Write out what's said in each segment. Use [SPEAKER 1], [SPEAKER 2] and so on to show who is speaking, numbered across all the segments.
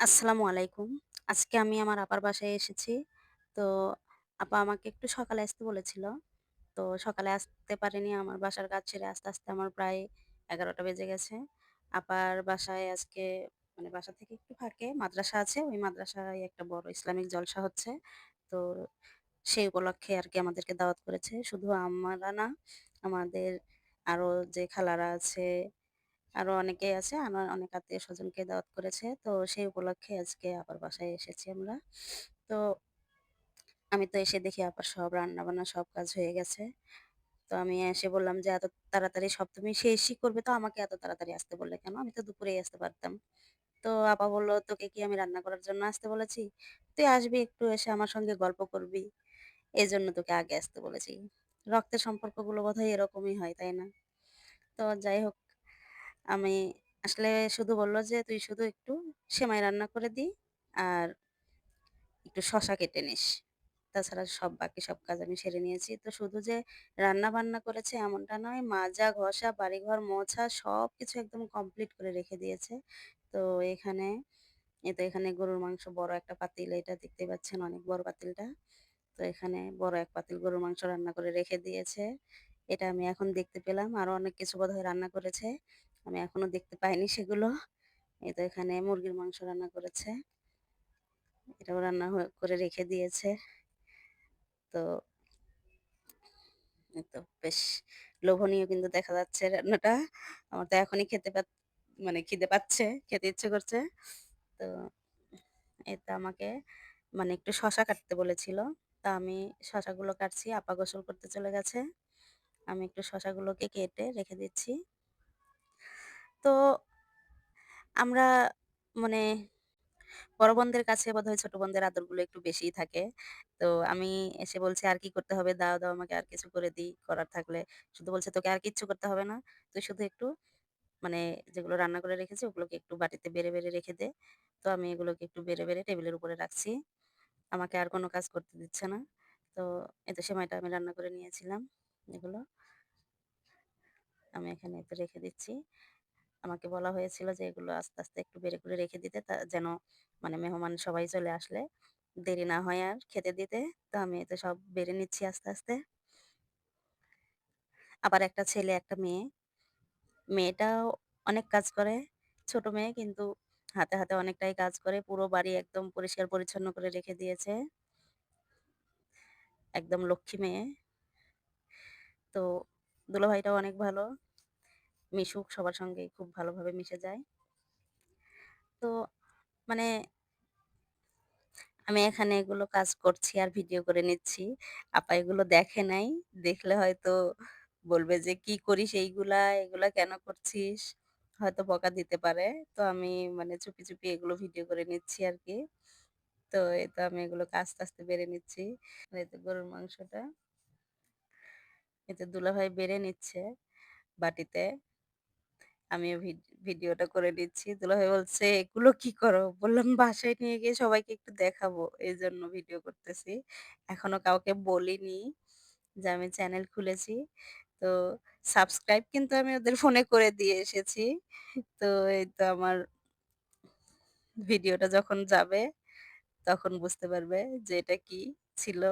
[SPEAKER 1] আসসালামু আলাইকুম। আজকে আমি আমার আপার বাসায় এসেছি। তো আপা আমাকে একটু সকালে আসতে বলেছিল। তো সকালে আসতে পারিনি। আমার বাসার কাজ ছেড়ে আস্তে আস্তে আমার প্রায় ১১টা বেজে গেছে। আপার বাসায় আজকে মানে বাসা থেকে একটু ফাঁকে মাদ্রাসা আছে। ওই মাদ্রাসায় একটা বড় ইসলামিক জলসা হচ্ছে। তো সেই উপলক্ষে আর কি আমাদেরকে দাওয়াত করেছে। শুধু আমরা না, আমাদের আরও যে খালারা আছে আরও অনেকেই আছে। আমার অনেক আত্মীয়স্বজনকে দাওয়াত করেছে। তো সেই উপলক্ষে আজকে আপার বাসায় এসেছি আমরা। তো আমি তো এসে দেখি আপার সব রান্না-বান্না সব কাজ হয়ে গেছে। তো আমি এসে বললাম যে, "এত তাড়াতাড়ি সব তুমি শেষই করবে তো আমাকে এত তাড়াতাড়ি আসতে বললে কেন? আমি তো দুপুরেই আসতে পারতাম।" তো আপা বলল, "তোকে কি আমি রান্না করার জন্য আসতে বলেছি? তুই আসবি একটু এসে আমার সঙ্গে গল্প করবি। এই জন্য তোকে আগে আসতে বলেছি।" রক্তের সম্পর্কগুলো বোধহয় এরকমই হয়, তাই না? তো যাই হোক আমি আসলে শুধু বলল যে, "তুই শুধু একটু সেমাই রান্না করে দি আর একটু শশা কেটে নিস।" তাছাড়া সব বাকি সব কাজ আমি সেরে নিয়েছি। তো শুধু যে রান্না-বান্না করেছে এমনটা নয়, মাজা, ঘষা, বাড়িঘর মোছা সব কিছু একদম কমপ্লিট করে রেখে দিয়েছে। তো এখানে এ তো এখানে গরুর মাংস বড় একটা পাতিল, এটা দেখতে পাচ্ছেন অনেক বড় পাতিলটা। তো এখানে বড় এক পাতিল গরুর মাংস রান্না করে রেখে দিয়েছে। এটা আমি এখন দেখতে পেলাম। আরও অনেক কিছু বোধহয় রান্না করেছে। আমি এখনও দেখতে পাইনি সেগুলো। এই তো এখানে মুরগির মাংস রান্না করেছে। এটাও রান্না করে রেখে দিয়েছে। তো তো বেশ লোভনীয় কিন্তু দেখা যাচ্ছে রান্নাটা। আমার তো এখনই খেতে পাত মানে খিদে পাচ্ছে, খেতে ইচ্ছে করছে। তো তো আমাকে মানে একটু শশা কাটতে বলেছিল। তা আমি শশাগুলো কাটছি। আপা গোসল করতে চলে গেছে। আমি একটু শশাগুলোকে কেটে রেখে দিচ্ছি। তো আমরা মানে বড় বোনদের কাছে বোধহয় ছোট বোনদের আদরগুলো একটু বেশিই থাকে। তো আমি এসে বলছি, "আর কি করতে হবে? দাও, দাও আমাকে আর কিছু করে দিই করার থাকলে।" শুধু বলছে, "তোকে আর কিচ্ছু করতে হবে না। তুই শুধু একটু মানে যেগুলো রান্না করে রেখেছি ওগুলোকে একটু বাটিতে বেড়ে, বেড়ে রেখে দে।" তো আমি এগুলোকে একটু বেড়ে, বেড়ে টেবিলের উপরে রাখছি। আমাকে আর কোনো কাজ করতে দিচ্ছে না। তো এই তো সেমাইটা আমি রান্না করে নিয়েছিলাম। এগুলো আমি এখানে তো রেখে দিচ্ছি। আমাকে বলা হয়েছিল যে এগুলো আস্তে, আস্তে একটু বেড়ে করে রেখে দিতে তা যেন মানে মেহমান সবাই চলে আসলে দেরি না হয় আর খেতে দিতে। তো আমি এতো সব বেড়ে নিচ্ছি আস্তে, আস্তে। আবার একটা ছেলে, একটা মেয়ে। মেয়েটাও অনেক কাজ করে। ছোট মেয়ে কিন্তু হাতে, হাতে অনেকটাই কাজ করে। পুরো বাড়ি একদম পরিষ্কার পরিচ্ছন্ন করে রেখে দিয়েছে। একদম লক্ষ্মী মেয়ে। তো দুলাভাইটাও অনেক ভালো। মিশুক সবার সঙ্গে খুব ভালোভাবে মিশে যায়। তো মানে আমি এখানে এগুলো কাজ করছি আর ভিডিও করে নিচ্ছি। আপা এগুলো দেখে নাই। দেখলে হয়তো বলবে যে, "কি করিস এইগুলা? এগুলা কেন করছিস?" হয়তো বকা দিতে পারে। তো আমি মানে চুপি, চুপি এগুলো ভিডিও করে নিচ্ছি আর কি তো এই তো আমি এগুলো আস্তে, আস্তে বেড়ে নিচ্ছি। এই গরুর মাংসটা। এই তো দুলাভাই বেড়ে নিচ্ছে বাটিতে। ভিড ভিডিওটা করে নিচ্ছি। দুলাভাই বলছে, "এগুলো কি করো?" বললাম, "বাসায় নিয়ে গিয়ে সবাইকে একটু দেখাবো। এই জন্য ভিডিও করতেছি। এখনও কাউকে বলিনি যে আমি চ্যানেল খুলেছি।" তো সাবস্ক্রাইব কিন্তু আমি ওদের ফোনে করে দিয়ে এসেছি। তো এই তো আমার ভিডিওটা যখন যাবে তখন বুঝতে পারবে যে এটা কি ছিল।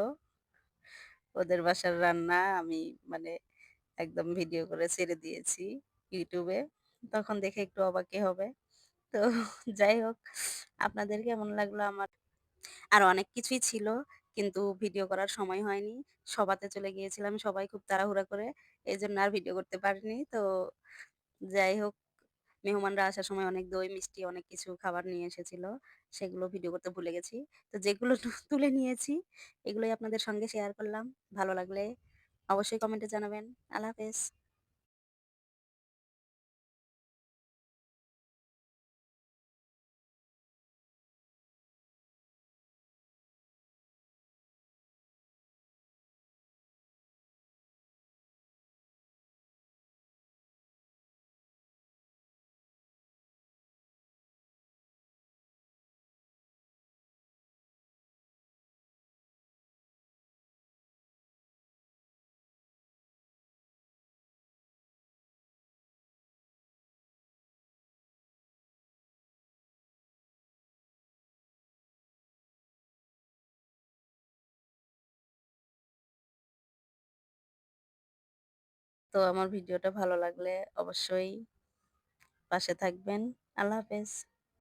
[SPEAKER 1] ওদের বাসার রান্না আমি মানে একদম ভিডিও করে ছেড়ে দিয়েছি এ। তখন দেখে একটু অবাকই হবে। তো যাই হোক, আপনাদের কেমন লাগল আমার আর অনেক কিছুই ছিল, কিন্তু ভিডিও করার সময় হয়নি। সভাতে চলে গিয়েছিলাম সবাই খুব তাড়াহুড়া করে। এই জন্য আর ভিডিও করতে পারিনি। তো যাই হোক, মেহমানরা আসার সময় অনেক দই, মিষ্টি, অনেক কিছু খাবার নিয়ে এসেছিল। সেগুলো ভিডিও করতে ভুলে গেছি। তো যেগুলো তুলে নিয়েছি, এগুলোই আপনাদের সঙ্গে শেয়ার করলাম। ভালো লাগলে অবশ্যই কমেন্টে জানাবেন। আল্লাহ হাফেজ। তো আমার ভিডিওটা ভালো লাগলে অবশ্যই পাশে থাকবেন। আল্লাহ হাফেজ।